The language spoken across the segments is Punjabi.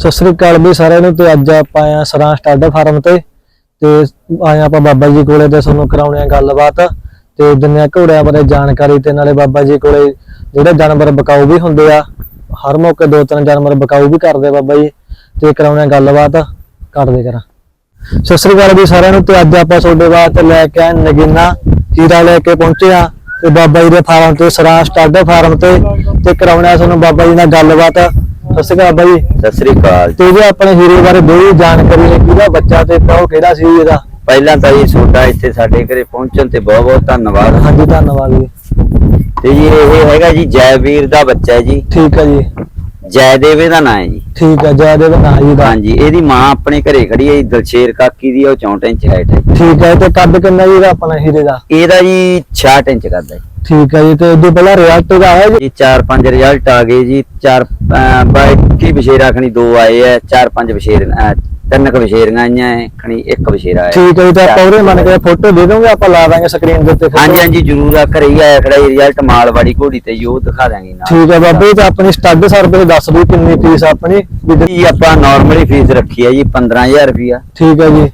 ਸਤਿ ਸ੍ਰੀ ਅਕਾਲ ਵੀ ਸਾਰਿਆਂ ਨੂੰ ਤੇ ਅੱਜ ਆਪਾਂ ਆਏ ਸਰਾਂ ਸਟੱਡ ਫਾਰਮ ਤੇ ਤੇ ਆਏ ਆਪਾਂ ਬਾਬਾ ਜੀ ਕੋਲੇ ਤੇ ਤੁਹਾਨੂੰ ਕਰਾਉਣੇ ਆ ਗੱਲਬਾਤ ਤੇ ਦਿੰਨੇ ਘੋੜਿਆਂ ਬਾਰੇ ਜਾਣਕਾਰੀ ਤੇ ਨਾਲੇ ਬਾਬਾ ਜੀ ਕੋਲੇ ਜਿਹੜੇ ਜਾਨਵਰ ਬਕਾਊ ਵੀ ਹੁੰਦੇ ਆ, ਹਰ ਮੌਕੇ ਦੋ ਤਿੰਨ ਜਾਨਵਰ ਬਕਾਊ ਵੀ ਕਰਦੇ ਬਾਬਾ ਜੀ ਤੇ ਕਰਾਉਣੇ ਆ ਗੱਲਬਾਤ, ਕਰਦੇ ਕਰਾਂ। ਸਤਿ ਸ੍ਰੀ ਅਕਾਲ ਵੀ ਸਾਰਿਆਂ ਨੂੰ ਤੇ ਅੱਜ ਆਪਾਂ ਤੁਹਾਡੇ ਵਾਸਤੇ ਲੈ ਕੇ ਆਏ ਨਗੀਨਾ ਹੀਰਾ ਲੈ ਕੇ ਪਹੁੰਚੇ ਆ ਤੇ ਬਾਬਾ ਜੀ ਦੇ ਫਾਰਮ ਤੇ ਸਰਾਂ ਸਟੱਡ ਫਾਰਮ ਤੇ ਤੇ ਕਰਾਉਣੇ ਆ ਤੁਹਾਨੂੰ ਬਾਬਾ ਜੀ ਨਾਲ ਗੱਲਬਾਤ। ਸਤਿ ਸ੍ਰੀ ਅਕਾਲ ਜੀ ਸਤਿ ਸ੍ਰੀ ਅਕਾਲ। ਤੇ ਜੇ ਆਪਣੇ ਹੀਰੇ ਬਾਰੇ ਬਹੁਤ ਜਾਣਕਾਰੀ ਹੈ ਕਿਹਦਾ ਬੱਚਾ ਤੇ ਉਹ ਕਿਹੜਾ ਸੀ ਇਹਦਾ? ਪਹਿਲਾਂ ਤਾਂ ਜੀ ਤੁਹਾਡਾ ਇੱਥੇ ਸਾਡੇ ਘਰੇ ਪਹੁੰਚਣ ਤੇ ਬਹੁਤ ਬਹੁਤ ਧੰਨਵਾਦ। ਹਾਂਜੀ ਧੰਨਵਾਦ ਜੀ। ਤੇ ਜੀ ਇਹ ਹੈਗਾ ਜੀ ਜੈਵੀਰ ਦਾ ਬੱਚਾ ਹੈ ਜੀ। ਠੀਕ ਹੈ ਜੀ। ਜੈਦੇਵੇ ਦਾ ਨਾਂ ਹੈ ਜੀ। ਠੀਕ ਹੈ ਜੈ ਦੇਵ ਨਾ ਜੀ ਦਾ ਹਾਂਜੀ ਇਹਦੀ ਮਾਂ ਆਪਣੇ ਘਰੇ ਖੜੀ ਹੈ ਜੀ ਦਲਸ਼ੇਰ ਕਾਕੀ ਦੀ ਉਹ 64 ਇੰਚ ਹਾਈਟ ਹੈ। ਠੀਕ ਹੈ ਤੇ ਕੱਦ ਕਿੰਨਾ ਜੀ ਇਹਦਾ ਆਪਣਾ ਹੀਰੇ ਦਾ? ਇਹਦਾ ਜੀ 66 ਇੰਚ ਕਰਦਾ ਜੀ। ਠੀਕ ਹੈ ਜੀ ਤੇ ਉਦੋਂ ਪਹਿਲਾਂ ਰਿਜ਼ਲਟ ਦਾ ਆਇਆ ਜੀ? ਜੀ 4-5 ਰਿਜ਼ਲਟ ਆ ਗਏ ਜੀ 4 ਬਾਕੀ ਵਿਸ਼ੇਰਾ ਖਣੀ ਦੋ ਆਏ ਆ 4-5 ਵਿਸ਼ੇਰ ਅਹ, ਤਿੰਨ ਕੁ ਵਿਸ਼ੇਰੀਆਂ ਆਈਆਂ ਹੈ, ਖਣੀ ਇੱਕ ਵਿਸ਼ੇਰਾ ਆਇਆ। ਠੀਕ ਹੈ ਜੀ ਤੇ ਆਪਾਂ ਉਹਦੇ ਮੰਨ ਕੇ ਫੋਟੋ ਦੇ ਦੋਗੇ ਆਪਾਂ ਲਾ ਦਾਂਗੇ ਸਕਰੀਨ ਦੇ ਉੱਤੇ। ਹਾਂਜੀ ਹਾਂਜੀ ਜਰੂਰ ਆ ਘਰੇ ਹੀ ਆਇਆ ਖੜਾ ਰਿਜ਼ਲਟ ਮਾਲਵਾੜੀ ਘੋੜੀ ਤੇ ਉਹ ਦਿਖਾ ਦਾਂਗੇ ਨਾਲ। ਠੀਕ ਹੈ ਬਾਬੇ ਤੇ ਆਪਣੀ ਸਟੱਡ ਸਰਵਿਸ ਦੱਸ ਦਿਓ ਕਿੰਨੀ ਫੀਸ ਆਪਣੀ। ਜੀ ਆਪਾਂ ਨਾਰਮਲੀ ਫੀਸ ਰੱਖੀ ਹੈ ਜੀ 15000 ਰੁਪਿਆ ਠੀਕ ਹੈ ਜੀ।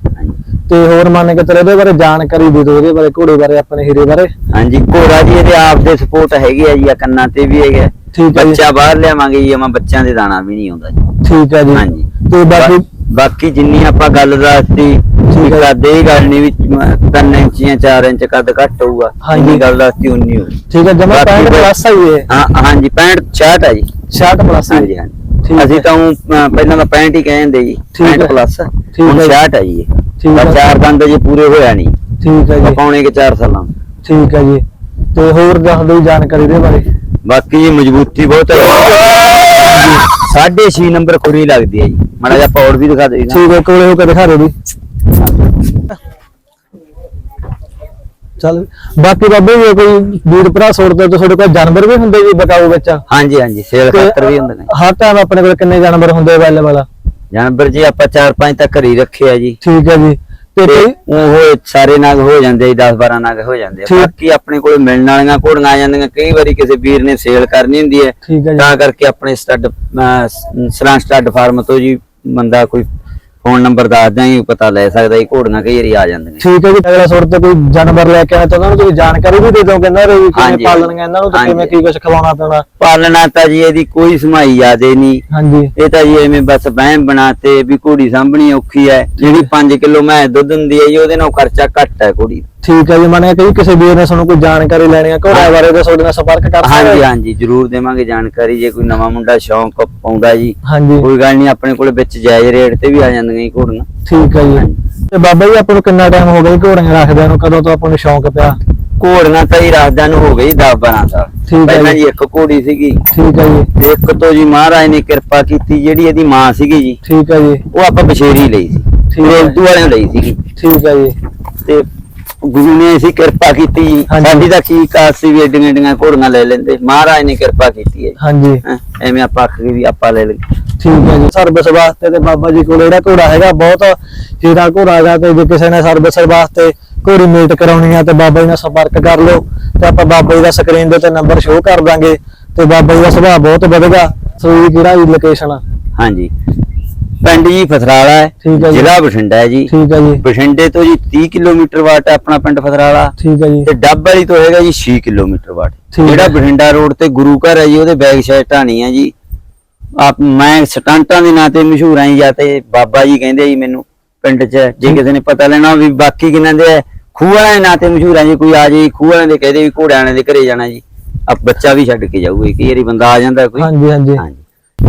ਤੇ ਹੋਰ ਮੰਨ ਕੇ ਤੇਰੇ ਬਾਰੇ ਜਾਣਕਾਰੀ ਦੇ ਦਿਓ ਇਹਦੇ ਬਾਰੇ ਘੋੜੇ ਬਾਰੇ ਆਪਣੇ ਹੀਰੇ ਬਾਰੇ। ਹਾਂਜੀ ਘੋੜਾ ਜੀ ਇਹਦੇ ਆਪ ਦੇ ਸਪੋਰਟ ਹੈਗੇ ਆ ਜੀ ਆ ਕੰਨਾਂ ਤੇ ਵੀ ਹੈਗਾ। ਬੱਚਾ ਬਾਹਰ ਲਿਆਵਾਂਗੇ ਜੀ ਆਪਾਂ ਬੱਚਿਆਂ ਦੇ ਦਾਣਾ ਵੀ ਨਹੀਂ ਆਉਂਦਾ ਜੀ। ਠੀਕ ਹੈ ਜੀ। ਹਾਂਜੀ। ਤੇ ਬਾਕੀ ਬਾਕੀ ਜਿੰਨੀ ਆਪਾਂ ਗੱਲ ਦੱਸਤੀ ਠੀਕ ਹੈ। ਕਰਦੇ ਹੀ ਗੱਲ ਨਹੀਂ ਵੀ 3 ਇੰਚ ਜਾਂ 4 ਇੰਚ ਕੱਦ ਘੱਟ ਹੋਊਗਾ ਹਾਂਜੀ। ਗੱਲ ਦੱਸਤੀ ਉਨੀ ਹੋਊ ਠੀਕ ਹੈ ਜਮਾ ਬਾਕੀ 65 ਫਿਰ- ਪਲੱਸ ਆਈ ਹੈ ਹਾਂ ਹਾਂਜੀ 65 66 ਆ ਜੀ 66 ਪਲੱਸ ਹਾਂਜੀ ਹਾਂਜੀ ਅਸੀਂ। ਤਾਂ ਪਹਿਲਾਂ ਤਾਂ 65 ਹੀ ਕਹਿੰਦੇ ਜੀ ਠੀਕ 65 ਹੈ। ਪਲੱਸ ਹੁਣ ਹੈ। 66 ਆ ਜੀ ਇਹ। ਹੈ। ਚਾਰ ਦੰਦ ਜੇ ਪੂਰੇ ਹੋਇਆ ਨਹੀਂ ਠੀਕ ਹੈ ਜੀ ਪੌਣੇ ਕੇ 4 ਸਾਲਾਂ ਠੀਕ ਹੈ ਜੀ ਤੇ ਹੋਰ ਦੱਸ ਦਿਓ ਜਾਣਕਾਰੀ ਦੇ ਬਾਰੇ ਬਾਕੀ ਜੀ ਮਜ਼ਬੂਤੀ ਬਹੁਤ ਹੈ ਸਾਢੇ 6 ਨੰਬਰ ਕੁੜੀ ਲੱਗਦੀ ਹੈ ਜੀ। ਮਾੜਾ ਜਿਹਾ ਪੌੜ ਵੀ ਦਿਖਾ ਦੇ ਨਾ ਠੀਕ ਹੈ ਕੋਲੇ ਹੋ ਕੇ ਦਿਖਾ ਦਿਓ ਜੀ। ਚੱਲ ਬਾਕੀ ਬਾਬੇ ਜੀ ਕੋਈ ਵੀਰ ਭਰਾ ਸੁਣਦੇ ਤਾਂ ਤੁਹਾਡੇ ਕੋਲ ਜਾਨਵਰ ਵੀ ਹੁੰਦੇ ਜੀ ਬਕਾਊ ਵਿੱਚ? ਹਾਂਜੀ ਹਾਂਜੀ ਸੇਲ ਖਾਤਰ ਵੀ ਹੁੰਦੇ ਨੇ। ਹਰ ਟਾਈਮ ਆਪਣੇ ਕੋਲ ਕਿੰਨੇ ਜਾਨਵਰ ਹੁੰਦੇ ਅਵੇਲੇਬਲ ਜਾਨਵਰ ਜੀ ਆਪਾਂ 4-5 ਤੱਕ ਘਰੀ ਰੱਖੇ ਆ ਜੀ। ਠੀਕ ਹੈ ਜੀ। ਤੇ ਉਹ ਸਾਰੇ ਨਗ ਹੋ ਜਾਂਦੇ 10-12 ਨਗ ਹੋ ਜਾਂਦੇ ਆ। ਠੀਕ। ਬਾਕੀ ਆਪਣੇ ਕੋਲ ਮਿਲਣ ਵਾਲੀਆਂ ਘੋੜੀਆਂ ਆ ਜਾਂਦੀਆਂ ਕਈ ਵਾਰੀ ਕਿਸੇ ਵੀਰ ਨੇ ਸੇਲ ਕਰਨੀ ਹੁੰਦੀ ਹੈ ਠੀਕ ਹੈ ਜੀ। ਤਾਂ ਕਰਕੇ ਆਪਣੇ ਸਟੱਡ ਸਰਾਂ ਸਟੱਡ ਫਾਰਮ ਤੋਂ ਜੀ ਬੰਦਾ ਕੋਈ ਫੋਨ ਨੰਬਰ ਦੱਸ ਦਿਆਂਗੇ ਪਤਾ ਲੈ ਸਕਦਾ ਜੀ ਘੋੜੀਆਂ ਕਈ ਵਾਰੀ ਆ ਜਾਂਦੀਆਂ ਠੀਕ ਹੈ ਜੀ ਅਗਲਾ ਸੁਰ ਤੇ ਕੋਈ ਜਾਨਵਰ ਲੈ ਕੇ ਆਇਆ ਤਾਂ ਉਹਨਾਂ ਨੂੰ ਤੁਸੀਂ ਜਾਣਕਾਰੀ ਵੀ ਦੇ ਦੋਗੇ ਨਾ ਵੀ ਕਿਵੇਂ ਹਾਂਜੀ। ਪਾਲਣਗੇ ਇਹਨਾਂ ਨੂੰ ਤੇ ਹਾਂਜੀ। ਕਿਵੇਂ ਕੀ ਕੁਝ ਖਵਾਉਣਾ ਪੈਣਾ ਪਾਲਣਾ ਤਾਂ ਜੀ ਇਹਦੀ ਕੋਈ ਸਮਾਈ ਯਾਦੇ ਨਹੀਂ ਹਾਂਜੀ ਇਹ ਤਾਂ ਜੀ ਐਵੇਂ ਬਸ ਵਹਿਮ ਬਣਾਤੇ ਵੀ ਘੋੜੀ ਸਾਂਭਣੀ ਔਖੀ ਹੈ ਜਿਹੜੀ 5 ਕਿਲੋ ਮੈਂ ਦੁੱਧ ਦਿੰਦੀ ਹੈ ਜੀ ਉਹਦੇ ਨਾਲ ਖਰਚਾ ਘੱਟ ਹੈ ਘੋੜੀ ਦਾ। ਠੀਕ ਹੈ ਜੀ ਮੰਨ ਕਈ ਕਿਸੇ ਵੀਰ ਨੇ ਤੁਹਾਨੂੰ ਕੋਈ ਜਾਣਕਾਰੀ ਲੈਣੀ ਹੈ ਘੋੜਾ ਬਾਰੇ ਤਾਂ ਤੁਹਾਡੇ ਨਾਲ ਸੰਪਰਕ ਕਰ ਹਾਂਜੀ ਸਕਦੇ ਹਾਂਜੀ ਜਰੂਰ ਦੇਵਾਂਗੇ ਜਾਣਕਾਰੀ ਜੇ ਕੋਈ ਨਵਾਂ ਮੁੰਡਾ ਸ਼ੌਂਕ ਪਾਉਂਦਾ ਜੀ। ਹਾਂਜੀ। ਕੋਈ ਗੱਲ ਨਹੀਂ ਆਪਣੇ ਕੋਲੇ ਵਿੱਚ ਜਾਇਜ਼ ਰੇਟ ਤੇ ਵੀ ਆ ਜਾਂਦੀਆਂ ਜੀ ਘੋੜੀਆਂ। ਠੀਕ ਹੈ ਜੀ। ਤੇ ਬਾਬਾ ਜੀ ਆਪਾਂ ਨੂੰ ਕਿੰਨਾ ਟਾਈਮ ਹੋ ਗਿਆ ਘੋੜੀਆਂ ਰੱਖਦਿਆਂ ਨੂੰ? ਕਦੋਂ ਤੋਂ ਆਪਾਂ ਨੂੰ ਸ਼ੌਂਕ ਪਿਆ? ਘੋੜੀਆਂ ਤਾਂ ਹੀ ਰਾਜਦਾਂ ਨੂੰ ਹੋ ਗਈ 10 12 ਸਾਲ। ਪਹਿਲਾਂ ਜੀ। ਇੱਕ ਘੋੜੀ ਸੀਗੀ। ਠੀਕ ਹੈ ਜੀ। ਇੱਕ ਤੋਂ ਜੀ ਮਹਾਰਾਜ ਨੇ ਕਿਰਪਾ ਕੀਤੀ ਜਿਹੜੀ ਇਹਦੀ ਮਾਂ ਸੀਗੀ ਜੀ। ਠੀਕ ਹੈ ਜੀ। ਉਹ ਆਪਾਂ ਬਸ਼ੇਰੀ ਲਈ ਸੀ। ਵਾਲਿਆਂ ਲਈ ਸੀਗੀ। ਠੀਕ ਹੈ ਜੀ। ਤੇ ਗੁਰੂ ਨੇ ਸੀ ਕਿਰਪਾ ਕੀਤੀ। ਜੀ ਹਾਂਜੀ। ਸਾਡੀ ਤਾਂ ਕੀ ਕਾਸ ਸੀ ਵੀ ਏਡੀਆਂ ਏਡੀਆਂ ਘੋੜੀਆਂ ਲੈ ਲੈਂਦੇ। ਮਹਾਰਾਜ ਨੇ ਕਿਰਪਾ ਕੀਤੀ ਹੈ ਹਾਂਜੀ। ਹੈਂ, ਐਵੇਂ ਆਪਾਂ ਆਖ ਕੇ ਵੀ ਆਪਾਂ ਲੈ ਲਈ ਠੀਕ ਹੈ ਜੀ। ਸਰਵਿਸ ਵਾਸਤੇ ਤੇ ਬਾਬਾ ਜੀ ਕੋਲ ਜਿਹੜਾ ਘੋੜਾ ਹੈਗਾ ਬਹੁਤ ਹੀਰਾ ਘੋੜਾ ਹੈਗਾ ਤੇ ਜੇ ਕਿਸੇ ਨੇ ਸਰਵਿਸ ਵਾਸਤੇ ਘੋੜੀ ਮੀਟ ਕਰਾਉਣੀ ਆ ਤੇ ਬਾਬਾ ਜੀ ਨਾਲ ਸੰਪਰਕ ਕਰ ਲਓ ਤੇ ਆਪਾਂ ਬਾਬਾ ਜੀ ਦਾ ਸਕਰੀਨ ਦੇ ਉੱਤੇ ਨੰਬਰ ਸ਼ੋਅ ਕਰ ਦਾਂਗੇ ਤੇ ਬਾਬਾ ਜੀ ਦਾ ਸੁਭਾਅ ਬਹੁਤ ਵਧੇਗਾ ਸੋ ਇਹ ਕਿਹੜਾ ਜੀ ਲੋਕੇਸ਼ਨ ਆ? ਹਾਂਜੀ। ਪਿੰਡ ਜੀ ਫਥਰਾਲਾ ਠੀਕ ਹੈ ਹੈ ਜੀ। ਜ਼ਿਲ੍ਹਾ ਬਠਿੰਡਾ ਹੈ ਜੀ। ਠੀਕ ਹੈ ਜੀ। ਬਠਿੰਡੇ ਤੋਂ ਜੀ 30 ਕਿਲੋਮੀਟਰ ਵਾਟ ਹੈ ਆਪਣਾ ਪਿੰਡ ਫਥਰਾਲਾ ਠੀਕ ਹੈ ਜੀ। ਤੇ ਡੱਬ ਵਾਲੀ ਤੋਂ ਹੈਗਾ ਜੀ 6 ਕਿਲੋਮੀਟਰ ਵਾਟ। ਠੀਕ ਹੈ। ਜਿਹੜਾ ਬਠਿੰਡਾ ਰੋਡ ਤੇ ਗੁਰੂ ਘਰ ਹੈ ਜੀ ਉਹਦੇ ਬੈਕ ਸਾਈਡ ਢਾਣੀ ਹੈ ਜੀ। ਆਪ ਮੈਂ ਸਟੰਟਾਂ ਦੇ ਨਾਂ ਤੇ ਮਸ਼ਹੂਰ ਆਂ ਜੀ ਜਾਂ ਤੇ ਬਾਬਾ ਜੀ ਕਹਿੰਦੇ ਜੀ ਮੈਨੂੰ ਪਿੰਡ 'ਚ ਜੇ ਕਿਸੇ ਨੇ ਪਤਾ ਲੈਣਾ ਵੀ ਬਾਕੀ ਕਿਨਾਂ ਦੇ ਹੈ, ਖੂਹ ਵਾਲਿਆਂ ਦੇ ਨਾਂ ਤੇ ਮਸ਼ਹੂਰ ਆਂ ਜੀ ਕੋਈ ਆ ਜੀ ਖੂਹ ਵਾਲਿਆਂ ਦੇ ਕਹਦੇ ਵੀ ਘੋੜਿਆਂ ਵਾਲਿਆਂ ਦੇ ਘਰੇ ਜਾਣਾ ਜੀ। ਆ ਬੱਚਾ ਵੀ ਛੱਡ ਕੇ ਜਾਊਗਾ ਕਈ ਵਾਰੀ ਬੰਦਾ ਆ ਜਾਂਦਾ ਕੋਈ। ਹਾਂਜੀ ਹਾਂਜੀ। ਹਾਂਜੀ।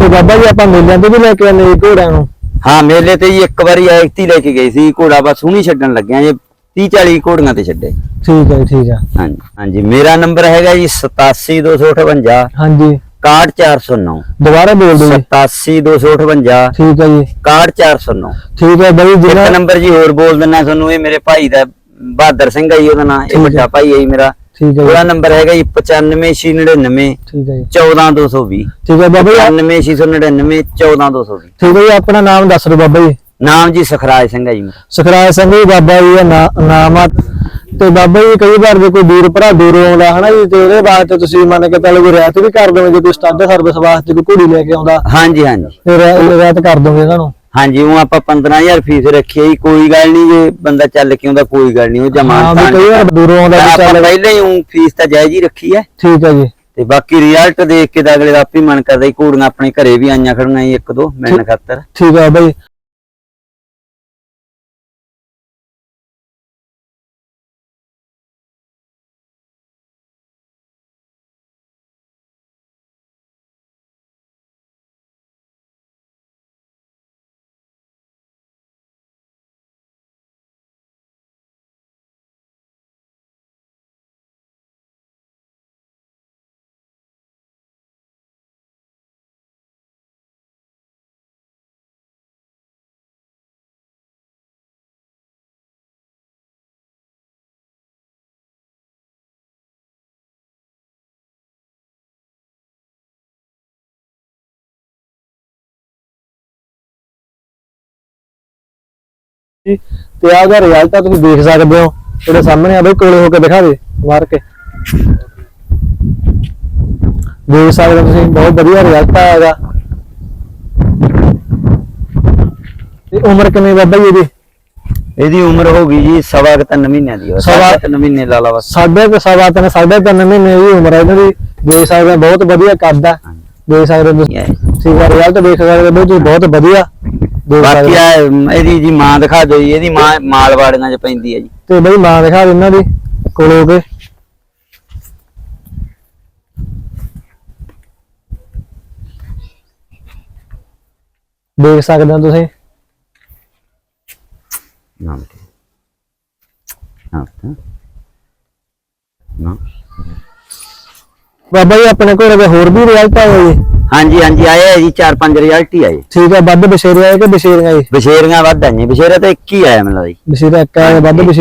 ਤੇ ਬਾਬਾ ਜੀ ਆਪਾਂ ਮੇਲਿਆਂ ਤੇ ਵੀ ਲੈ ਕੇ ਜੀ ਘੋੜਿਆਂ ਨੂੰ। ਹਾਂ ਮੇਲੇ ਤੇ ਜੀ ਇੱਕ ਵਾਰੀ ਐਕਤੀ ਲੈ ਕੇ ਗਈ ਸੀ ਘੋੜਾ ਬਸ ਹੁਣੀ ਛੱਡਣ ਲੱਗਿਆ ਜੀ 30 40 ਘੋੜੀਆਂ ਤੇ ਛੱਡੇ। ਠੀਕ ਹੈ ਜੀ, ਠੀਕ ਹੈ। ਹਾਂਜੀ ਹਾਂਜੀ ਮੇਰਾ ਨੰਬਰ ਹੈਗਾ ਜੀ 87258 ਹਾਂਜੀ। 61409 ਦੁਬਾਰਾ ਬੋਲ ਦਿਓ ਜੀ। 87258 ਠੀਕ ਹੈ ਜੀ। 61409 ਠੀਕ ਹੈ ਬਾਈ ਇੱਕ ਜਿਹੜਾ ਨੰਬਰ ਜੀ ਹੋਰ ਬੋਲ ਦਿੰਨਾ ਤੁਹਾਨੂੰ ਇਹ ਮੇਰੇ ਭਾਈ ਦਾ ਬਹਾਦਰ ਸਿੰਘ ਹੈ ਜੀ ਉਹਦਾ ਨਾਮ ਇਹ। ਵੱਡਾ ਭਾਈ ਹੈ ਜੀ ਮੇਰਾ। ਠੀਕ ਹੈ ਉਹਦਾ ਜੀ ਨੰਬਰ ਹੈਗਾ ਜੀ 9599 ਠੀਕ ਹੈ ਜੀ। 14220 ਠੀਕ ਹੈ ਬਾਬਾ ਜੀ। 9699 14220 ਠੀਕ ਹੈ ਜੀ ਆਪਣਾ ਨਾਮ ਦੱਸ ਦਿਓ ਬਾਬਾ ਜੀ। ਨਾਮ ਜੀ ਸਖਰਾਜ ਸਿੰਘ ਹੈ ਜੀ ਮੇਰਾ। ਸੁਖਰਾਜ ਸਿੰਘ ਜੀ ਬਾਬਾ ਜੀ ਦਾ ਨਾ- ਨਾਮ ਆ। ਤੇ ਬਾਬਾ ਜੀ ਕਈ ਵਾਰ ਜੇ ਕੋਈ ਵੀਰ ਭਰਾ ਦੂਰੋਂ ਆਉਂਦਾ ਹਨਾ ਜੀ ਤੇ ਉਹਦੇ ਵਾਸਤੇ ਤੁਸੀਂ ਮੰਨ ਕੇ ਚੱਲੋ ਕੋਈ ਰਿਆਇਤ ਵੀ ਕਰ ਦੋਗੇ ਜੇ ਕੋਈ ਸਟੱਡ ਸਰਵਿਸ ਵਾਸਤੇ ਕੋਈ ਘੋੜੀ ਲੈ ਕੇ ਆਉਂਦਾ। ਹਾਂਜੀ ਹਾਂਜੀ। ਤੇ ਰਿਆ- ਰਿਆਇਤ ਕਰ ਦੋਗੇ ਇਹਨਾਂ ਨੂੰ। ਹਾਂਜੀ ਉਹ ਆਪਾਂ 15000 ਫੀਸ ਰੱਖੀ ਹੈ ਕੋਈ ਗੱਲ ਨਹੀਂ ਜੇ ਬੰਦਾ ਚੱਲ ਕੇ ਆਉਂਦਾ ਕੋਈ ਗੱਲ ਨਹੀਂ ਉਹ ਹਾਂ ਵੀ ਕਈ ਵਾਰ ਦੂਰੋਂ ਆਉਂਦਾ ਵੀ ਆਪਾਂ ਚੱਲ ਪਹਿਲਾਂ ਹੀ ਉਹ ਫੀਸ ਤਾਂ ਜਾਇਜ਼ ਹੀ ਰੱਖੀ ਹੈ। ਠੀਕ ਹੈ ਜੀ। ਤੇ ਬਾਕੀ ਰਿਜ਼ਲਟ ਦੇਖ ਕੇ ਤਾਂ ਅਗਲੇ ਦਾ ਆਪੇ ਮਨ ਕਰਦਾ ਹੀ ਘੋੜੀਆਂ ਆਪਣੇ ਘਰੇ ਵੀ ਆਈਆਂ ਖੜੀਆਂ ਜੀ ਇੱਕ ਦੋ ਮਿਲਣ ਖਾਤਰ। ਠੀਕ ਹੈ ਬਾਈ। ਜੀ। ਤੇ ਆਹ ਦਾ ਰਿਜ਼ਲਟ ਆ ਤੁਸੀਂ ਦੇਖ ਸਕਦੇ ਹੋ। ਤੁਹਾਡੇ ਸਾਹਮਣੇ ਆ ਬਈ ਕੋਲੇ ਹੋ ਕੇ ਦਿਖਾ ਦੇ ਮਾਰ ਕੇ। ਦੇਖ ਸਕਦੇ ਤੁਸੀਂ ਬਹੁਤ ਵਧੀਆ ਰਿਜ਼ਲਟ ਆਇਆਗਾ ਤੇ ਉਮਰ ਕਿੰਨੀ ਬਾਬਾ ਜੀ ਇਹਦੀ? ਇਹਦੀ ਉਮਰ ਹੋ ਗਈ ਜੀ ਸਵਾ ਕੁ ਤਿੰਨ ਮਹੀਨਿਆਂ ਦੀ ਸਵਾ- ਤਿੰਨ ਮਹੀਨੇ ਲਾ ਲਾ ਬਸ। ਸਾਢੇ ਕੁ ਸਵਾ ਤਿੰਨ ਸਾਢੇ ਤਿੰਨ ਮਹੀਨੇ ਦੀ ਉਮਰ ਹੈ ਇਹਨਾਂ ਦੀ ਦੇਖ ਸਕਦੇ ਹੋ ਬਹੁਤ ਵਧੀਆ ਆ ਦੇਖ ਸਕਦੇ ਹੋ ਤੁਸੀਂ। ਠੀਕ ਆ ਰਿਜ਼ਲਟ ਦੇਖ ਸਕਦੇ ਹੋ ਬਹੁਤ ਵਧੀਆ। ਬਾਕੀ। ਆ ਇਹਦੀ ਜੀ ਮਾਂ ਦਿਖਾ ਦਿਓ ਜੀ ਇਹਦੀ ਮਾਂ ਮਾਲਵਾੜੀਆਂ 'ਚ ਪੈਂਦੀ ਹੈ ਜੀ। ਤੇ ਬਈ ਮਾਂ ਦਿਖਾ ਦੇ ਇਹਨਾਂ ਦੀ ਕੋਲੇ ਕੇ ਦੇਖ ਸਕਦੇ ਹੋ ਤੁਸੀਂ? ਨਾਮ ਤੇ ਨਾਮ ਤੇ ਨਾ ਬਾਬਾ ਜੀ ਆਪਣੇ ਕੋਲ ਹੋਰ ਵੀ ਰਿਜ਼ਲਟ ਆਏ ਜੀ। ਹਾਂਜੀ ਹਾਂਜੀ ਆਏ ਆ ਜੀ ਚਾਰ ਪੰਜ ਰਿਜ਼ਲਟ ਹੀ ਆਏ ਠੀਕ ਹੈ ਵੱਧ ਬਸ਼ੇਰੇ ਆਏ ਕਿ ਬਸ਼ੇਰੀਆਂ ਜੀ? ਬਸ਼ੇਰੀਆਂ ਵੱਧ ਆਈਆਂ ਬਸ਼ੇਰਾ ਤਾਂ ਇੱਕ ਹੀ ਆਇਆ ਮੈਨੂੰ ਲੱਗਦਾ ਜੀ। ਬਸ਼ੇਰਾ ਇੱਕ ਆਇਆ ਵੱਧ ਬਸ਼ੇਰੇ